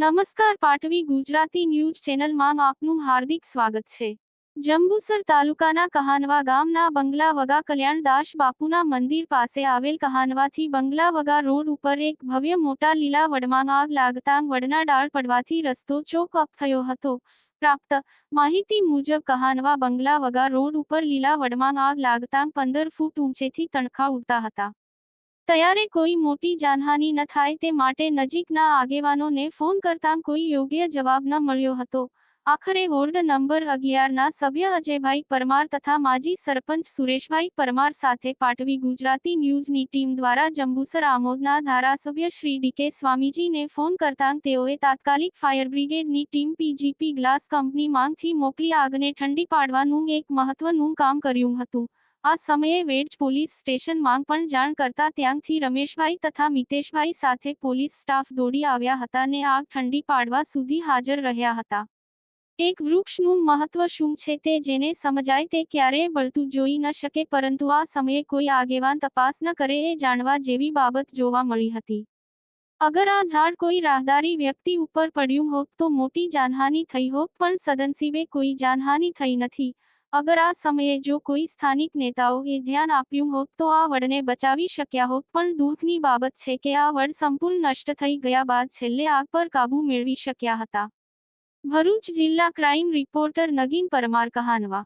નમસ્કાર પાટવી ગુજરાતી ન્યૂઝ ચેનલમાં આપનું હાર્દિક સ્વાગત છે. જંબુસર તાલુકાના કહાનવા ગામના બંગલા વગા કલ્યાણદાસ બાપુના મંદિર પાસે આવેલ કહાનવાથી બંગલા વગા રોડ ઉપર એક ભવ્ય મોટા લીલા વડમાં આગ લાગતાં વડના ડાળ પડવાથી રસ્તો ચોક અપ થયો હતો. પ્રાપ્ત માહિતી મુજબ કહાનવા બંગલા વગા રોડ ઉપર લીલા વડમાં આગ લાગતાં પંદર ફૂટ ઊંચેથી તણખા ઉડતા હતા. ત્યારે કોઈ મોટી જાનહાનિ ન થાય તે માટે નજીકના આગેવાનોને ફોન કરતાં કોઈ યોગ્ય જવાબ ન મળ્યો હતો. આખરે વોર્ડ નંબર અગિયારના સભ્ય અજયભાઈ પરમાર તથા માજી સરપંચ સુરેશભાઈ પરમાર સાથે પાટવી ગુજરાતી ન્યૂઝની ટીમ દ્વારા જંબુસર આમોદના ધારાસભ્ય શ્રી ડીકે સ્વામીજીને ફોન કરતાં તેઓએ તાત્કાલિક ફાયર બ્રિગેડની ટીમ પીજીપી ગ્લાસ કંપની માંગથી મોકલી આગને ઠંડી પાડવાનું એક મહત્વનું કામ કર્યું હતું. આ સમયે વેડ પોલીસ સ્ટેશન માંગ પણ જાણ કરતા ત્યાંથી રમેશભાઈ તથા મિતેશભાઈ સાથે પોલીસ સ્ટાફ દોડી આવ્યા હતા ને આગ ઠંડી પાડવા સુધી હાજર રહ્યા હતા. એક વૃક્ષનું મહત્વ શું છે તે જેને સમજાય તે ક્યારેય બળતું જોઈ ન શકે પરંતુ આ સમયે કોઈ આગેવાન તપાસ ન કરે એ જાણવા જેવી બાબત જોવા મળી હતી. અગર આ ઝાડ કોઈ રાહદારી વ્યક્તિ ઉપર પડ્યું હોત તો મોટી જાનહાની થઈ હોત પણ સદનસીબે કોઈ જાનહાની થઈ નથી. અગર આ સમયે જો કોઈ સ્થાનિક નેતાઓએ ધ્યાન આપ્યું હોત તો આ વડને બચાવી શક્યા હોત. પણ દુઃખની બાબત છે કે આ વડ સંપૂર્ણ નષ્ટ થઈ ગયા બાદ છેલ્લે આગ પર કાબૂ મેળવી શક્યા હતા. ભરૂચ જિલ્લા ક્રાઇમ રિપોર્ટર નગીન પરમાર કહાનવા.